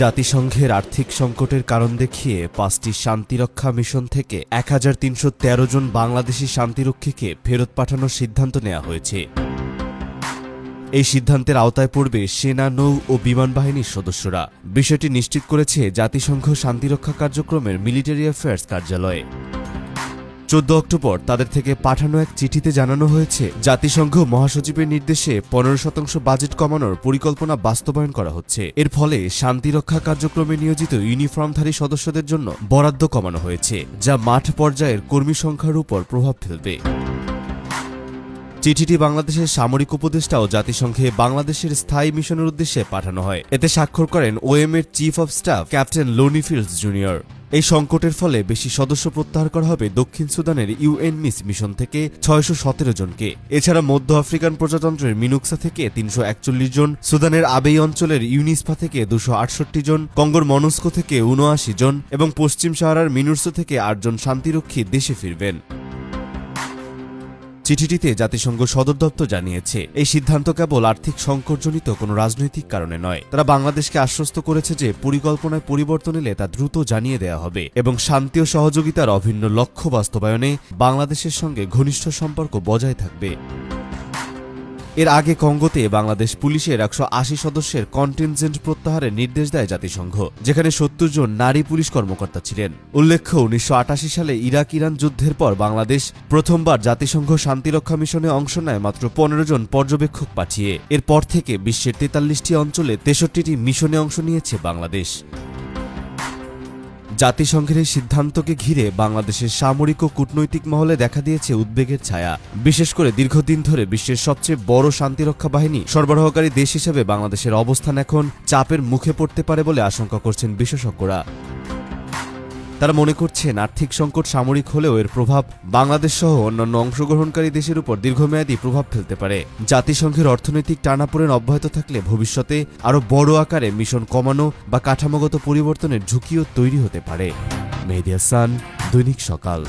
জাতিসংঘের আর্থিক সংকটের কারণ দেখিয়ে পাঁচটি শান্তিরক্ষা মিশন থেকে এক হাজার তিনশো তেরো জন বাংলাদেশি শান্তিরক্ষীকে ফেরত পাঠানোর সিদ্ধান্ত নেওয়া হয়েছে। এই সিদ্ধান্তের আওতায় পড়বে সেনা, নৌ ও বিমান বাহিনীর সদস্যরা। বিষয়টি নিশ্চিত করেছে জাতিসংঘ শান্তিরক্ষা কার্যক্রমের মিলিটারি অ্যাফেয়ার্স কার্যালয়। চোদ্দ অক্টোবর তাদের থেকে পাঠানো এক চিঠিতে জানানো হয়েছে, জাতিসংঘ মহাসচিবের নির্দেশে পনেরো শতাংশ বাজেট কমানোর পরিকল্পনা বাস্তবায়ন করা হচ্ছে। এর ফলে শান্তিরক্ষা কার্যক্রমে নিয়োজিত ইউনিফর্মধারী সদস্যদের জন্য বরাদ্দ কমানো হয়েছে, যা মাঠ পর্যায়ের কর্মী সংখ্যার উপর প্রভাব ফেলবে। চিঠিটি বাংলাদেশের সামরিক উপদেষ্টা ও জাতিসংঘে বাংলাদেশের স্থায়ী মিশনের উদ্দেশ্যে পাঠানো হয়। এতে স্বাক্ষর করেন ওএম এর chief of staff captain Lonnie Fields Junior. এই সংকটের ফলে বেশি সদস্য প্রত্যাহার করা হবে দক্ষিণ সুদানের ইউএন মিস মিশন থেকে ছয়শো সতেরো জনকে। এছাড়া মধ্য আফ্রিকান প্রজাতন্ত্রের মিনুক্সা থেকে তিনশো একচল্লিশ জন, সুদানের আবেই অঞ্চলের ইউনিসফা থেকে দুশো আটষট্টি জন, কঙ্গোর মনস্কো থেকে উনআশি জন এবং পশ্চিম সাহারার মিনুর্সো থেকে আটজন শান্তিরক্ষী দেশে ফিরবেন। চিঠিটিতে জাতিসংঘ সদর দপ্তর জানিয়েছে, এই সিদ্ধান্ত কেবল আর্থিক সংকটজনিত কোনো রাজনৈতিক কারণে নয়। তারা বাংলাদেশকে আশ্বস্ত করেছে যে পরিকল্পনায় পরিবর্তন এলে তা দ্রুত জানিয়ে দেওয়া হবে এবং শান্তি ও সহযোগিতার অভিন্ন লক্ষ্য বাস্তবায়নে বাংলাদেশের সঙ্গে ঘনিষ্ঠ সম্পর্ক বজায় থাকবে। এর আগে কঙ্গোতে বাংলাদেশ পুলিশের একশো আশি সদস্যের কন্টিনজেন্ট প্রত্যাহারের নির্দেশ দেয় জাতিসংঘ, যেখানে সত্তর জন নারী পুলিশ কর্মকর্তা ছিলেন। উল্লেখ্য, উনিশশো আটাশি সালে ইরাক ইরান যুদ্ধের পর বাংলাদেশ প্রথমবার জাতিসংঘ শান্তিরক্ষা মিশনে অংশ নেয় মাত্র পনেরো জন পর্যবেক্ষক পাঠিয়ে। এরপর থেকে বিশ্বের তেতাল্লিশটি অঞ্চলে তেষট্টিটি মিশনে অংশ নিয়েছে বাংলাদেশ। জাতিসংঘের এই সিদ্ধান্তকে ঘিরে বাংলাদেশের সামরিক ও কূটনৈতিক মহলে দেখা দিয়েছে উদ্বেগের ছায়া। বিশেষ করে দীর্ঘদিন ধরে বিশ্বের সবচেয়ে বড় শান্তিরক্ষা বাহিনী সরবরাহকারী দেশ হিসেবে বাংলাদেশের অবস্থান এখন চাপের মুখে পড়তে পারে বলে আশঙ্কা করছেন বিশেষজ্ঞরা। তারা মনে করছেন আর্থিক সংকট সামরিক হলেও এর প্রভাব বাংলাদেশ সহ অন্যান্য অংশগ্রহণকারী দেশের উপর দীর্ঘমেয়াদী প্রভাব ফেলতে পারে। জাতিসংঘের অর্থনৈতিক টানাপোড়েন অব্যাহত থাকলে ভবিষ্যতে আরও বড় আকারে মিশন কমানো বা কাঠামোগত পরিবর্তনের ঝুঁকিও তৈরি হতে পারে। মেহেদি হাসান, দৈনিক সকাল।